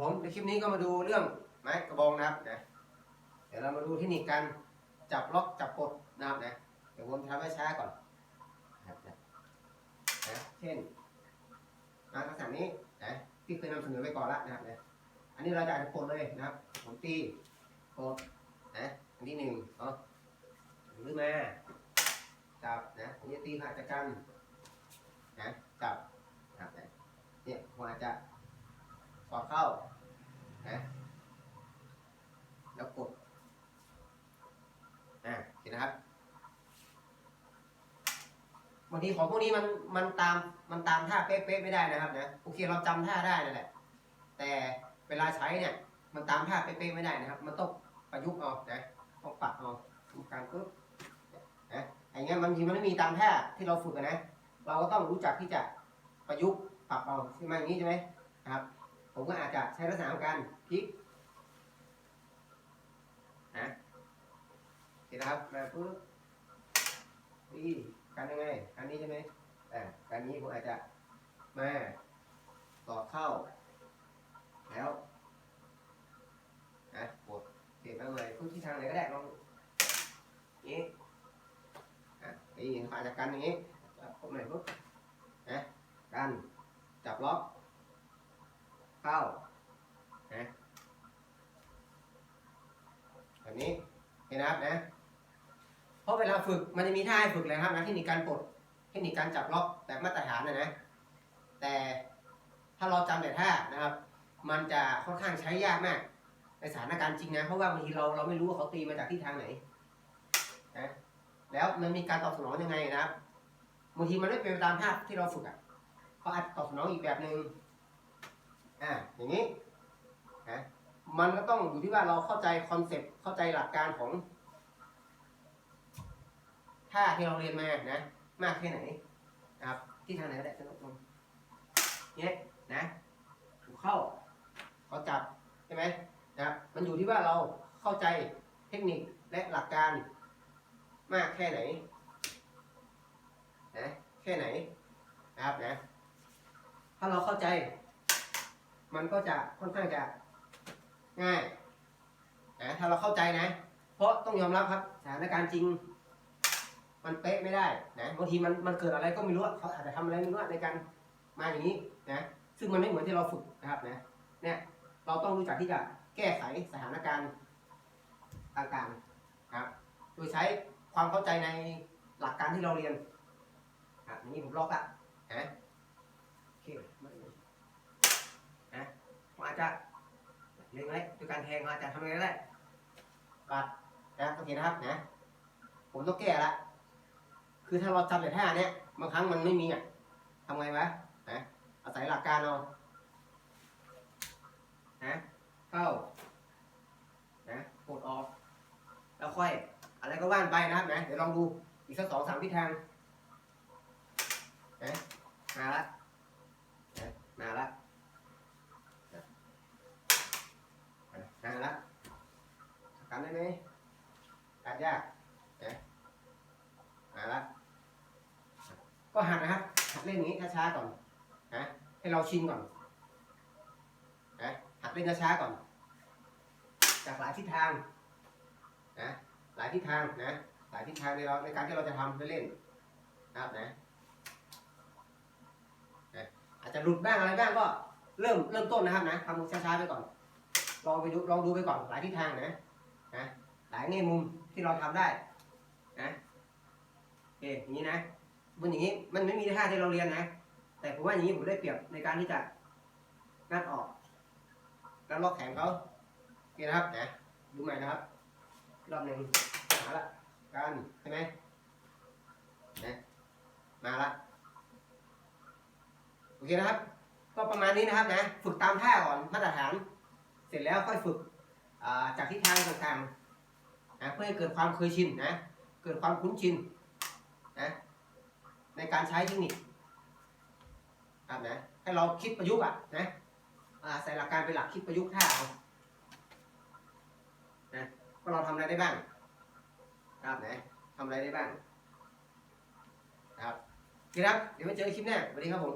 ผมในคลิปนี้ก็มาดูเรื่องไม้กระบองนะครับนะเดี๋ยวเรามาดูเทคนิคการจับล็อกจับกดนะครับนะเดี๋ยวผมทำให้ช้าก่อนนะครับนะนะเช่นมาลักษณะนี้นะที่เคยนำเสนอไปก่อนแล้วนะครับนะอันนี้เราจะกดเลยนะครับ ผมตีกดนะอันที่หนึ่งเนาะหรือมาจับนะอันนี้ตีขาจักกันนะจับนะครับนะเนี่ยผมอาจจะสอดเข้านะแล้วกดอ่าเห็ นะครับบางทีของพวกนี้มันมันตามมันตามท่าเป๊ะๆไม่ได้นะครับนะโอเคเราจำท่าได้นั่นแหละ แต่เวลาใช้เนี่ย มันตามท่าเป๊ะๆไม่ได้นะครับ มันต้องประยุกต์เอานะต้องปรับเอาทำการปุ๊บนะไอ้เงี้ยบางทีมันไม่มีตามท่าที่เราฝึกนะ เราก็ต้องรู้จักที่จะประยุกต์ปรับเอาใช่ไหมอย่างนี้ใช่ไหมนะครับ ผมก็อาจจะใช้ลักษณะของการพลิกนะเห็ นะครับมาปุ๊บนี่การยังไงการนี้ใช่ไหมอ่าการนี้ผมอาจจะมาต่อเข้า แล้วนะกดเปลี่ยนไปเลยทุกที่ทางไหนก็ได้ลองอย่างนี้อะตีอาจจะกันอย่างนี้จับปุ๊บไหนปุ๊บนะกันจับล็อกเข้านะแบบนี้เห็นนะครับนะ ราะเวลาฝึกมันจะมีท่าให้ฝึกเลยครับนะเทคนิคการปลดเทคนิคการจับล็อกแบบมาตรฐานนะนะ แต่ถ้าเราจำแต่ท่านะครับ มันจะค่อนข้างใช้ยากมาก ในสถานการณ์จริงนะ เพราะว่าบางทีเราเราไม่รู้ว่าเขาตีมาจากที่ทางไหนนะแล้วมันมีการตอบสนองยังไงนะครับบางทีมันไม่เป็นไปตามภาพที่เราฝึกอะเขาอาจตอบสนองอีกแบบหนึ่งอ่าอย่างนี้นะมันก็ต้องอยู่ที่ว่าเราเข้าใจคอนเซ็ปต์เข้าใจหลักการของ ท่าที่เราเรียนมานะ มากแค่ไหนนะครับ ที่ทางไหนก็ได้สนุกลงเนี้ยนะถูกเข้าเขาจับใช่ไหมนะครับมันอยู่ที่ว่าเราเข้าใจเทคนิคและหลักการมากแค่ไหนนะแค่ไหนนะครับนะ ถ้าเราเข้าใจ มันก็จะค่อนข้างจะง่ายนะถ้าเราเข้าใจนะ เพราะต้องยอมรับครับสถานการณ์จริง มันเป๊ะไม่ได้นะบางทีมันมันเกิดอะไรก็ไม่รู้เขาอาจจะทำอะไรไม่รู้ในการมาอย่างนี้นะซึ่งมันไม่เหมือนที่เราฝึกนะครับนะเนี่ยเราต้องรู้จักที่จะแก้ไขสถานการณ์ต่างๆครับ โดยใช้ความเข้าใจในหลักการที่เราเรียนอะอย่างนี้ผมล็อกละนะโอเคนะผมอาจจะเล็งไว้ด้วยการแทงอาจจะทำอะไรก็ได้ปัดนะโอเคนะครับนะผมต้องแก้ละ คือถ้าเราจำแต่ท่าเนี้ยบางครั้งมันไม่มีอะทำไงวะนะอาศัยหลักการเอานะเข้านะกดออก แล้วค่อย อะไรก็ว่านไปนะครับนะเดี๋ยวลองดูอีกสักสองสามทิศทางนะมาละนะมาละหันละกันได้ไหมกัดยากนะมาละ ก็หัดนะครับ หัดเล่นอย่างนี้ช้าๆก่อนนะให้เราชินก่อนนะหัดเล่นช้าๆก่อน จากหลายทิศทางนะหลายทิศทางนะหลายทิศทางในเราในการที่เราจะทำเล่นนะครับนะนะอาจจะหลุดบ้างอะไรบ้างก็เริ่มเริ่มต้นนะครับนะทำช้าๆไปก่อนลองไปดูลองดูไปก่อนหลายทิศทางนะนะหลายแง่มุมที่เราทำได้นะโอเคอย่างนี้นะ มันอย่างนี้มันไม่มีท่าที่เราเรียนนะ แต่ผมว่าอย่างนี้ผมได้เปรียบในการที่จะงัดออก แล้วล็อกแขนเขาโอเคนะครับนะดูใหม่นะครับรอบหนึ่งมาละกันใช่ไหมนะมาละโอเคนะครับ ก็ประมาณนี้นะครับนะ ฝึกตามท่าก่อนมาตรฐาน เสร็จแล้วค่อยฝึกจากทิศทางต่างๆนะเพื่อให้เกิดความเคยชินนะ เกิดความคุ้นชินนะ ในการใช้เทคนิคครับนะให้เราคิดประยุกต์อะนะใส่หลักการเป็นหลักคิดประยุกต์ท่าเอานะก็เราทำอะไรได้บ้างครับนะทำอะไรได้บ้างครับโอเคครับ เดี๋ยวไปเจอกันคลิปหน้าสวัสดีครับผม